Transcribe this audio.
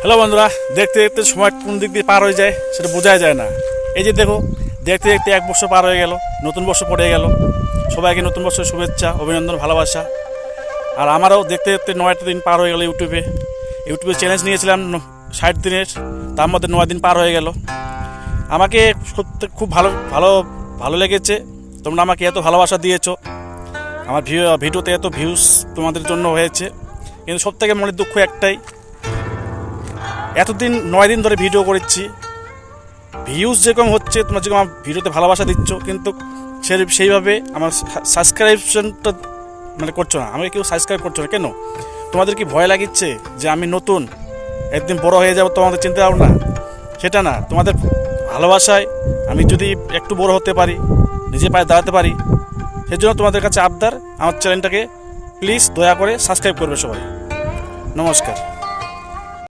Hello বন্ধুরা, দেখতে দেখতে সময় কোন দিক দিয়ে পার হয়ে যায় সেটা বোঝাই যায় না। এই যে দেখো, দেখতে দেখতে এক বছর পার হয়ে গেল, নতুন বর্ষ পড়ে গেল। সবাইকে নতুন বছরের শুভেচ্ছা, অভিনন্দন, ভালোবাসা। আর আমারও দেখতে দেখতে নয়টা দিন পার হয়ে গেল ইউটিউবে। ইউটিউবে চ্যালেঞ্জ নিয়েছিলাম ষাট দিনের, তার মধ্যে নয় দিন পার হয়ে গেল। আমাকে সত্যি খুব ভালো ভালো ভালো লেগেছে। তোমরা আমাকে এত ভালোবাসা দিয়েছ। আমার ভিডিওতে এত ভিউজ তোমাদের জন্য হয়েছে। কিন্তু সব থেকে মনের দুঃখ একটাই এতদিন নয় দিন ধরে ভিডিও করেছি। ভিউজ যেরকম হচ্ছে, তোমরা যেরকম আমার ভিডিওতে ভালোবাসা দিচ্ছ, কিন্তু সে সেইভাবে আমার সাবস্ক্রাইবশনটা মানে করছ না। আমাকে কেউ সাবস্ক্রাইব করছ না। কেন? তোমাদের কি ভয় লাগিচ্ছে যে আমি নতুন? একদিন বড় হয়ে যাব তোমাদের চিন্তা ভাবনা? সেটা না। তোমাদের ভালোবাসায় আমি যদি একটু বড় হতে পারি নিজে পায়ে দাঁড়াতে পারি, সেজন্য তোমাদের কাছে আবদার। আমার চ্যানেলটাকে প্লিজ দয়া করে সাবস্ক্রাইব করবে সবাই। নমস্কার।